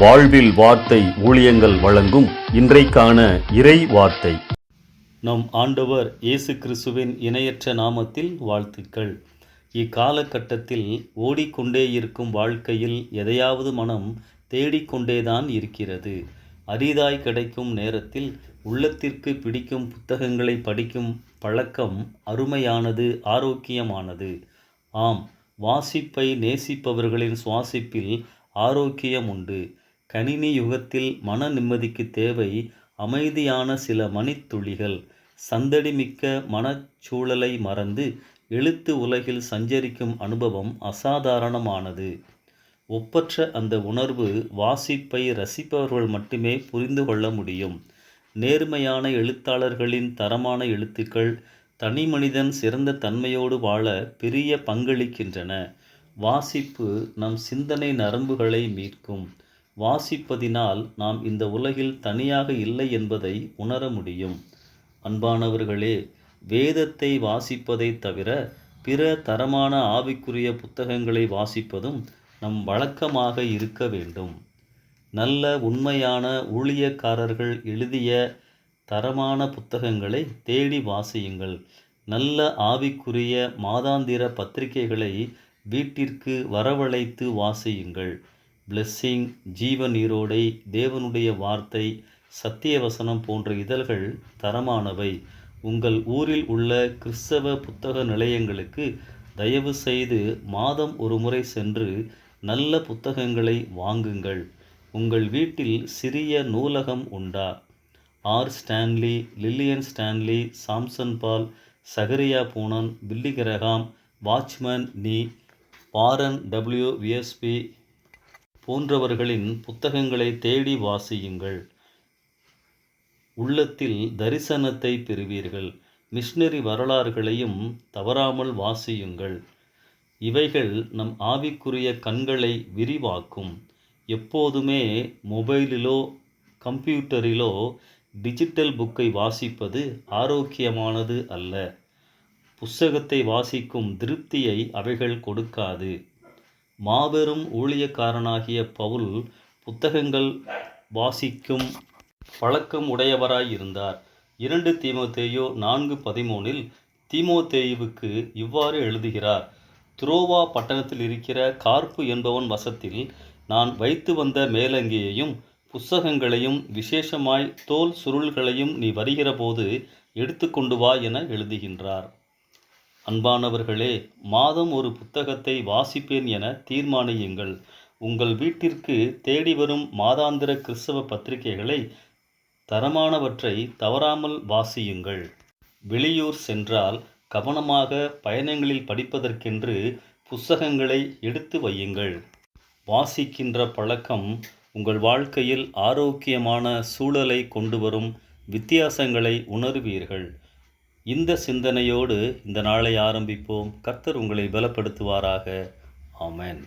வாழ்வில் வார்த்தை ஊழியங்கள் வழங்கும் இன்றைக்கான இறை வார்த்தை. நம் ஆண்டவர் இயேசு கிறிஸ்துவின் இணையற்ற நாமத்தில் வாழ்த்துக்கள். இக்காலகட்டத்தில் ஓடிக்கொண்டே இருக்கும் வாழ்க்கையில் எதையாவது மனம் தேடிக்கொண்டேதான் இருக்கிறது. அரிதாய் கிடைக்கும் நேரத்தில் உள்ளத்திற்கு பிடிக்கும் புத்தகங்களை படிக்கும் பழக்கம் அருமையானது ஆரோக்கியமானது. ஆம் வாசிப்பை நேசிப்பவர்களின் சுவாசிப்பில் ஆரோக்கியம் உண்டு. கணினி யுகத்தில் மன நிம்மதிக்கு தேவை அமைதியான சில மணித்துளிகள். சந்தடிமிக்க மனச்சூழலை மறந்து எழுத்து உலகில் சஞ்சரிக்கும் அனுபவம் அசாதாரணமானது. ஒப்பற்ற அந்த உணர்வு வாசிப்பை ரசிப்பவர்கள் மட்டுமே புரிந்து கொள்ள முடியும். நேர்மையான எழுத்தாளர்களின் தரமான எழுத்துக்கள் தனி மனிதன் சிறந்த தன்மையோடு வாழ பெரிய பங்களிக்கின்றன. வாசிப்பு நம் சிந்தனை நரம்புகளை மீட்கும். வாசிப்பதினால் நாம் இந்த உலகில் தனியாக இல்லை என்பதை உணர முடியும். அன்பானவர்களே வேதத்தை வாசிப்பதைத் தவிர பிற தரமான ஆவிக்குரிய புத்தகங்களை வாசிப்பதும் நம் வழக்கமாக இருக்க வேண்டும். நல்ல உண்மையான ஊழியக்காரர்கள் எழுதிய தரமான புத்தகங்களை தேடி வாசியுங்கள். நல்ல ஆவிக்குரிய மாதாந்திர பத்திரிகைகளை வீட்டிற்கு வரவழைத்து வாசியுங்கள். பிளெஸ்ஸிங் ஜீவ நீரோடை தேவனுடைய வார்த்தை சத்தியவசனம் போன்ற இதழ்கள் தரமானவை. உங்கள் ஊரில் உள்ள கிறிஸ்தவ புத்தக நிலையங்களுக்கு தயவு செய்து மாதம் ஒரு முறை சென்று நல்ல புத்தகங்களை வாங்குங்கள். உங்கள் வீட்டில் சிறிய நூலகம் உண்டா? R. Stanley Lillian Stanley Samson Paul சகரியா Poonen Billy Graham Watchman Nee Warren W Wiersbe போன்றவர்களின் புத்தகங்களை தேடி வாசியுங்கள். உள்ளத்தில் தரிசனத்தை பெறுவீர்கள். மிஷினரி வரலாறுகளையும் தவறாமல் வாசியுங்கள். இவைகள் நம் ஆவிக்குரிய கண்களை விரிவாக்கும். எப்போதுமே மொபைலிலோ கம்ப்யூட்டரிலோ டிஜிட்டல் புக்கை வாசிப்பது ஆரோக்கியமானது அல்ல. புஸ்தகத்தை வாசிக்கும் திருப்தியை அவைகள் கொடுக்காது. மாபெரும் ஊழியக்காரனாகிய பவுல் புத்தகங்கள் வாசிக்கும் பழக்கம் உடையவராய் இருந்தார். இரண்டு தீமோத்தேயோ நான்கு பதிமூனில் தீமோத்தேயுவுக்கு இவ்வாறு எழுதுகிறார் துரோவா பட்டணத்தில் இருக்கிற கார்ப்பு என்பவன் வசத்தில் நான் வைத்து வந்த மேலங்கியையும் புஸ்தகங்களையும் விசேஷமாய் தோல் சுருள்களையும் நீ வருகிறபோது எடுத்துக்கொண்டு வா என எழுதுகின்றார். அன்பானவர்களே மாதம் ஒரு புத்தகத்தை வாசிப்பேன் என தீர்மானியுங்கள். உங்கள் வீட்டிற்கு தேடி வரும் மாதாந்திர கிறிஸ்தவ பத்திரிகைகளை தரமானவற்றை தவறாமல் வாசியுங்கள். வெளியூர் சென்றால் கவனமாக பயணங்களில் படிப்பதற்கென்று புஸ்தகங்களை எடுத்து வையுங்கள். வாசிக்கின்ற பழக்கம் உங்கள் வாழ்க்கையில் ஆரோக்கியமான சூழலை கொண்டு வரும் வித்தியாசங்களை உணர்வீர்கள். இந்த சிந்தனையோடு இந்த நாளை ஆரம்பிப்போம். கர்த்தர் உங்களை பலப்படுத்துவாராக. ஆமேன்.